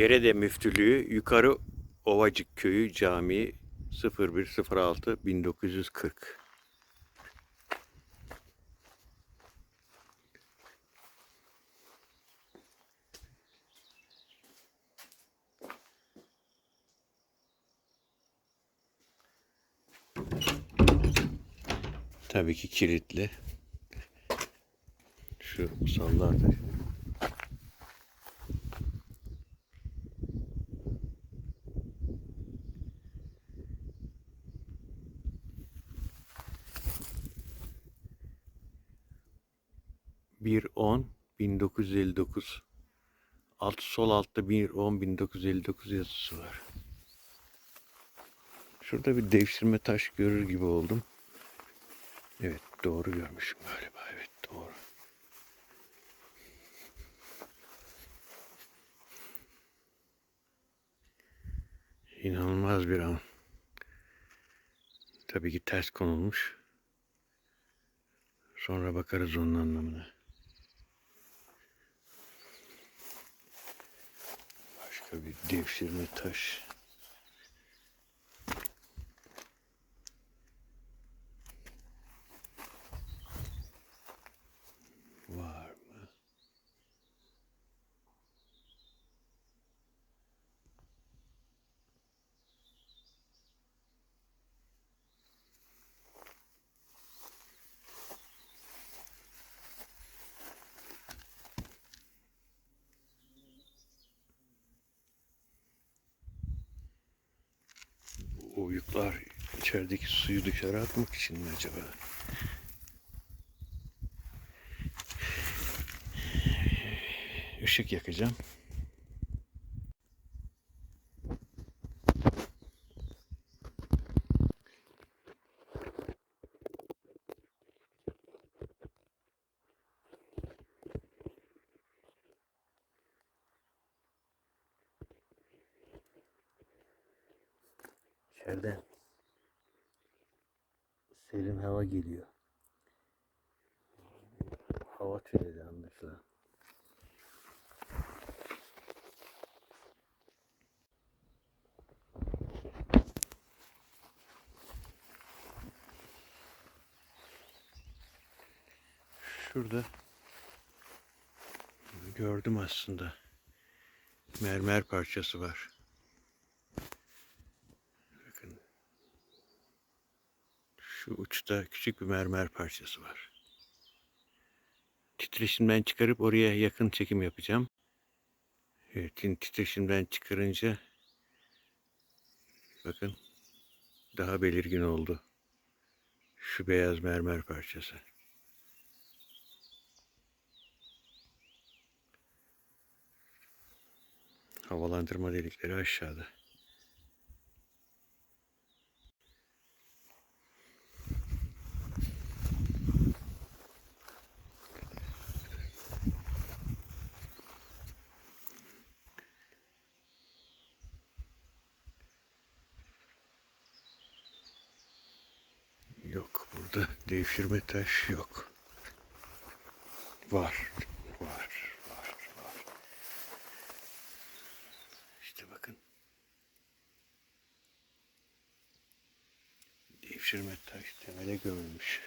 Gerede Müftülüğü Yukarı Ovacık Köyü Camii 0106 1940 Tabii ki kilitli. Şu musallar Bir on 1959 Alt sol altta 110 1959 yazısı var. Şurada bir devşirme taş görür gibi oldum. Evet doğru görmüşüm galiba. Evet doğru. İnanılmaz bir an. Tabii ki ters konulmuş. Sonra bakarız onun anlamına. Bir devşirme taş. Bu oyuklar içerideki suyu dışarı atmak için mi acaba? Işık yakacağım. İçeriden serin hava geliyor. Hava tüneli anlaşılan. Şurada gördüm aslında. Mermer parçası var. Şu uçta küçük bir mermer parçası var. Titreşimden çıkarıp oraya yakın çekim yapacağım. Evet, titreşimden çıkarınca bakın daha belirgin oldu. Şu beyaz mermer parçası. Havalandırma delikleri aşağıda. Yok burada devşirme taş yok. Var. Var. Var. Var. İşte bakın. Devşirme taş temele gömülmüş.